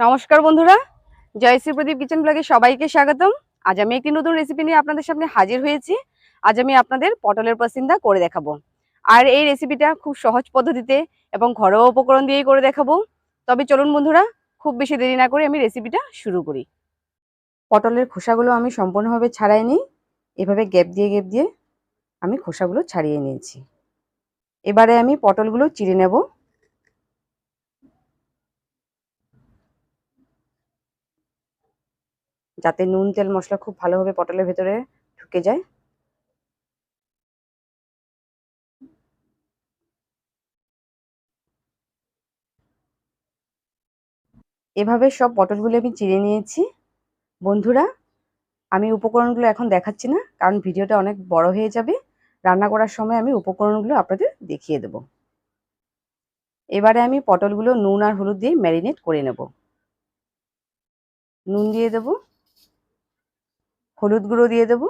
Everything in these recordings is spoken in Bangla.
নমস্কার বন্ধুরা জয়শ্রী প্রদীপ কিচেন ব্লগে সবাইকে স্বাগতম। আজ আমি একটি নতুন রেসিপি নিয়ে আপনাদের সামনে হাজির হয়েছি। আজ আমি আপনাদের পটলের পাসিন্দা করে দেখাবো। আর এই রেসিপিটা খুব সহজ পদ্ধতিতে এবং ঘরোয়া উপকরণ দিয়েই করে দেখাবো। তবে চলুন বন্ধুরা, খুব বেশি দেরি না করে আমি রেসিপিটা শুরু করি। পটলের খোসাগুলো আমি সম্পূর্ণভাবে ছাড়াই নিই। এভাবে গ্যাপ দিয়ে গ্যাপ দিয়ে আমি খোসাগুলো ছাড়িয়ে নিয়েছি। এবারে আমি পটলগুলো চিড়ে নেব। যাতে নুন, তেল, মশলা খুব ভালোভাবে পটলের ভেতরে ঢুকে যায়। এভাবে সব পটলগুলো আমি চিড়ে নিয়েছি। বন্ধুরা, আমি উপকরণগুলো এখন দেখাচ্ছি না, কারণ ভিডিওটা অনেক বড় হয়ে যাবে। রান্না করার সময় আমি উপকরণগুলো আপনাদের দেখিয়ে দেব। এবারে আমি পটলগুলো নুন আর হলুদ দিয়ে ম্যারিনেট করে নেব। নুন দিয়ে দেব। হলুদ গুঁড়ো দিয়ে দেব।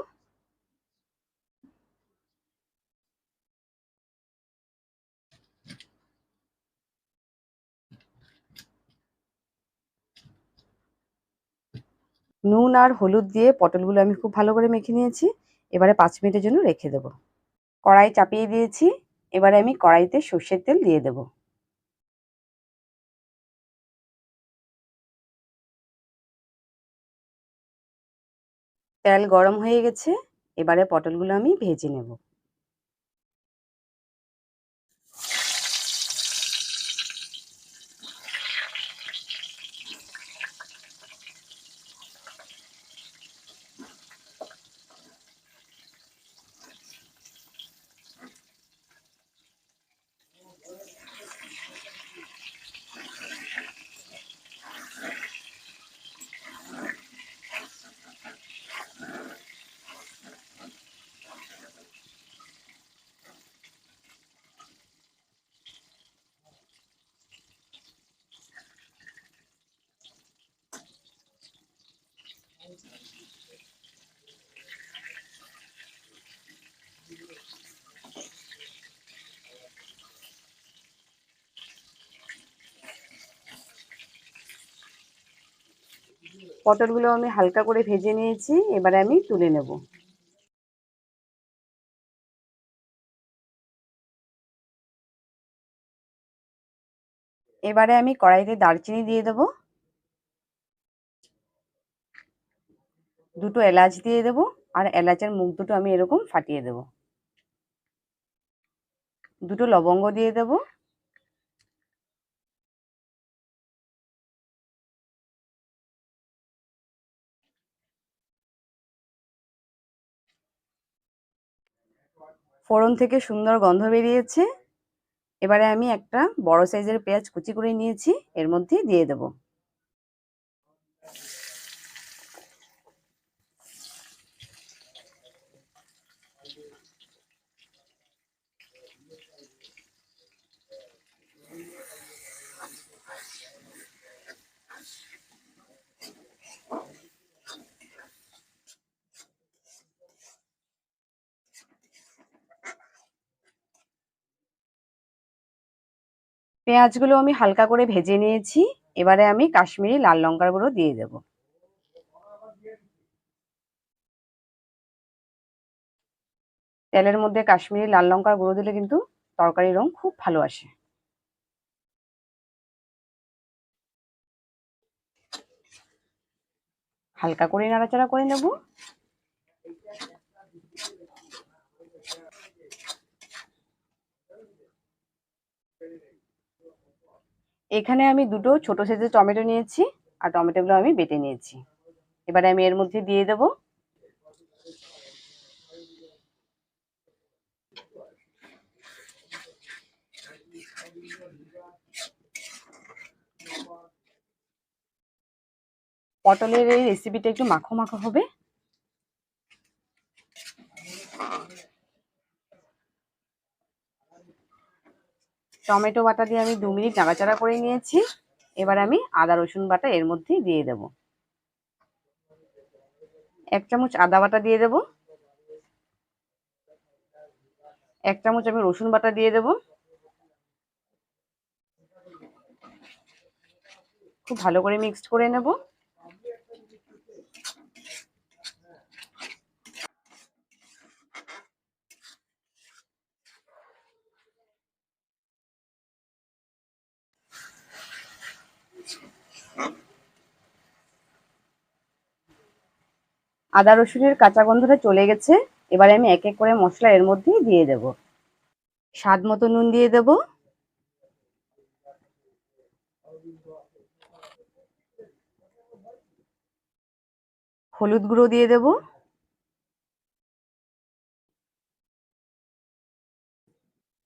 নুন আর হলুদ দিয়ে পটলগুলো আমি খুব ভালো করে মেখে নিয়েছি। এবারে পাঁচ মিনিটের জন্য রেখে দেব। কড়াই চাপিয়ে দিয়েছি। এবারে আমি কড়াইতে সর্ষের তেল দিয়ে দেব। তেল গরম হয়ে গেছে এবারে পটলগুলো আমি ভেজে নেব। পটলগুলো আমি হালকা করে ভেজে নিয়েছি, এবারে আমি তুলে নেব। এবারে আমি কড়াইতে দারচিনি দিয়ে দেব। দুটো এলাচ দিয়ে দেব, আর এলাচের মুখ দুটো আমি এরকম ফাটিয়ে দেব। দুটো লবঙ্গ দিয়ে দেব। ফোড়ন থেকে সুন্দর গন্ধ বেরিয়েছে। এবারে আমি একটা বড় সাইজের পেঁয়াজ কুচি করে নিয়েছি, এর মধ্যে দিয়ে দেব। পেঁয়াজগুলো আমি হালকা করে ভেজে নিয়েছি। এবারে আমি কাশ্মীরি লাল লঙ্কার গুঁড়ো দিয়ে দেব। তেলের মধ্যে কাশ্মীরি লাল লঙ্কার গুঁড়ো দিলে কিন্তু তরকারির রং খুব ভালো আসে। হালকা করে নাড়াচাড়া করে নেব। এখানে আমি দুটো ছোট সাইজের টমেটো নিয়েছি আর টমেটোগুলো আমি বেটে নিয়েছি। এবারে আমি এর মধ্যে দিয়ে দেব। পটলের এই রেসিপিটা একটু মাখো মাখো হবে। টমেটো বাটা দিয়ে আমি দু মিনিট নাড়াচাড়া করে নিয়েছি। এবার আমি আদা, রসুন বাটা এর মধ্যেই দিয়ে দেব। এক চামচ আদা বাটা দিয়ে দেব। এক চামচ আমি রসুন বাটা দিয়ে দেব। খুব ভালো করে মিক্সড করে নেব। আদা রসুনের কাঁচা গন্ধটা চলে গেছে। এবারে আমি এক এক করে মশলা এর মধ্যেই দিয়ে দেব। স্বাদ মতো নুন দিয়ে দেব। হলুদ গুঁড়ো দিয়ে দেব।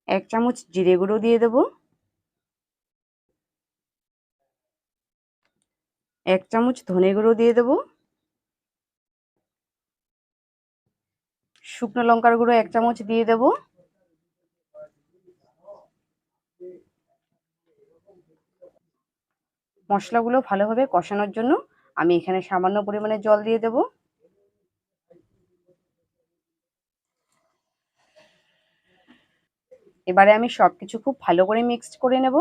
এক চামচ জিরে গুঁড়ো দিয়ে দেব। এক চামচ ধনে গুঁড়ো দিয়ে দেবো। শুকনো লঙ্কার গুঁড়ো এক চামচ দিয়ে দেব। মশলাগুলো ভালোভাবে কষানোর জন্য আমি এখানে সামান্য পরিমাণে জল দিয়ে দেব। এবারে আমি সবকিছু খুব ভালো করে মিক্সড করে নেব।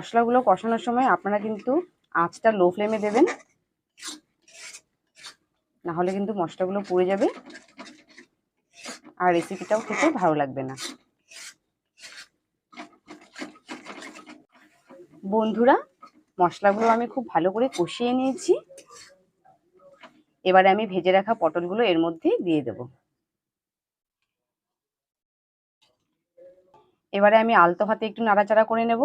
মশলাগুলো কষানোর সময় আপনারা কিন্তু আঁচটা লো ফ্লেমে দেবেন। না হলে কিন্তু মশলাগুলো পুড়ে যাবে। আর রেসিপিটাও খেতে ভালো লাগবে না। বন্ধুরা, মশলাগুলো আমি খুব ভালো করে কষিয়ে নিয়েছি। এবারে আমি ভেজে রাখা পটলগুলো এর মধ্যে দিয়ে দেব। এবারে আমি আলতো হাতে একটু নাড়াচাড়া করে নেব।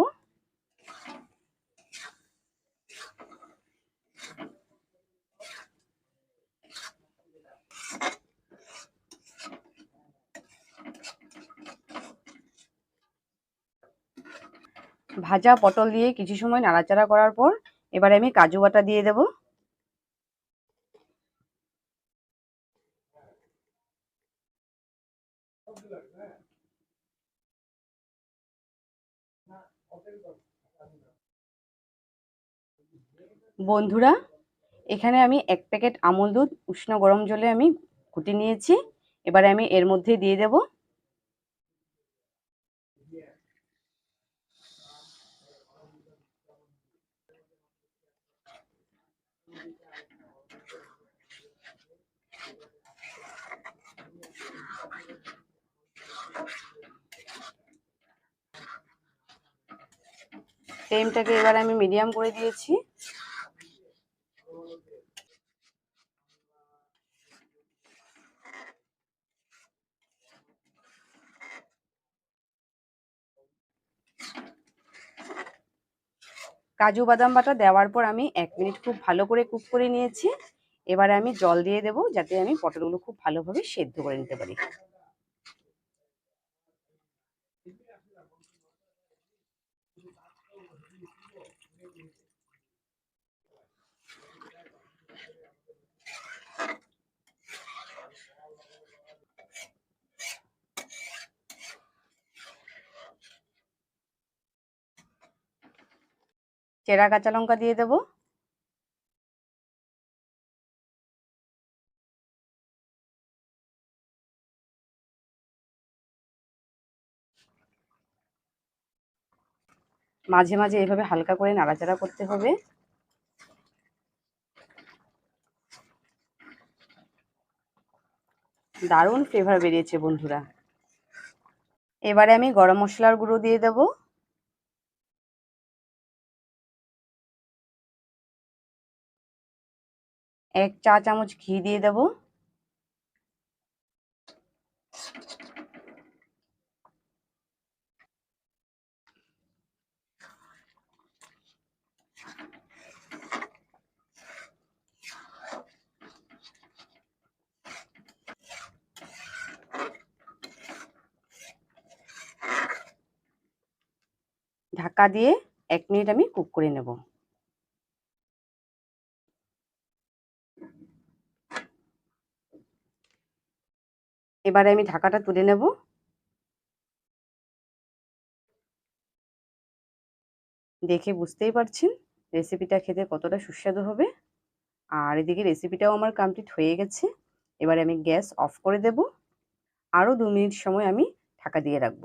ভাজা পটল দিয়ে কিছু সময় নাড়াচাড়া করার পর এবারে আমি কাজু বাটা দিয়ে দেব। বন্ধুরা, এখানে আমি এক প্যাকেট আমল দুধ উষ্ণ গরম জলে আমি কুটি নিয়েছি। এবারে আমি এর মধ্যে দিয়ে দেবো। ফ্লেমটাকে এবার আমি মিডিয়াম করে দিয়েছি। কাজু বাদাম বাটা দেওয়ার পর আমি এক মিনিট খুব ভালো করে কুক করে নিয়েছি। এবারে আমি জল দিয়ে দেবো যাতে আমি পটলগুলো খুব ভালোভাবে সেদ্ধ করে নিতে পারি। চেরা কাঁচা লঙ্কা দিয়ে দেব। মাঝে মাঝে এভাবে হালকা করে নাড়াচাড়া করতে হবে। দারুণ ফ্লেভার বেরিয়েছে বন্ধুরা। এবারে আমি গরম মশলার গুঁড়ো দিয়ে দেবো। এক চা চামচ ঘি দিয়ে দেব। ঢাকা দিয়ে এক মিনিট আমি কুক করে নেব। এবারে আমি ঢাকাটা তুলে নেব। দেখে বুঝতেই পারছেন রেসিপিটা খেতে কতটা সুস্বাদু হবে। আর এদিকে রেসিপিটাও আমার কমপ্লিট হয়ে গেছে। এবারে আমি গ্যাস অফ করে দেব। আরও দু মিনিট সময় আমি ঢাকা দিয়ে রাখব।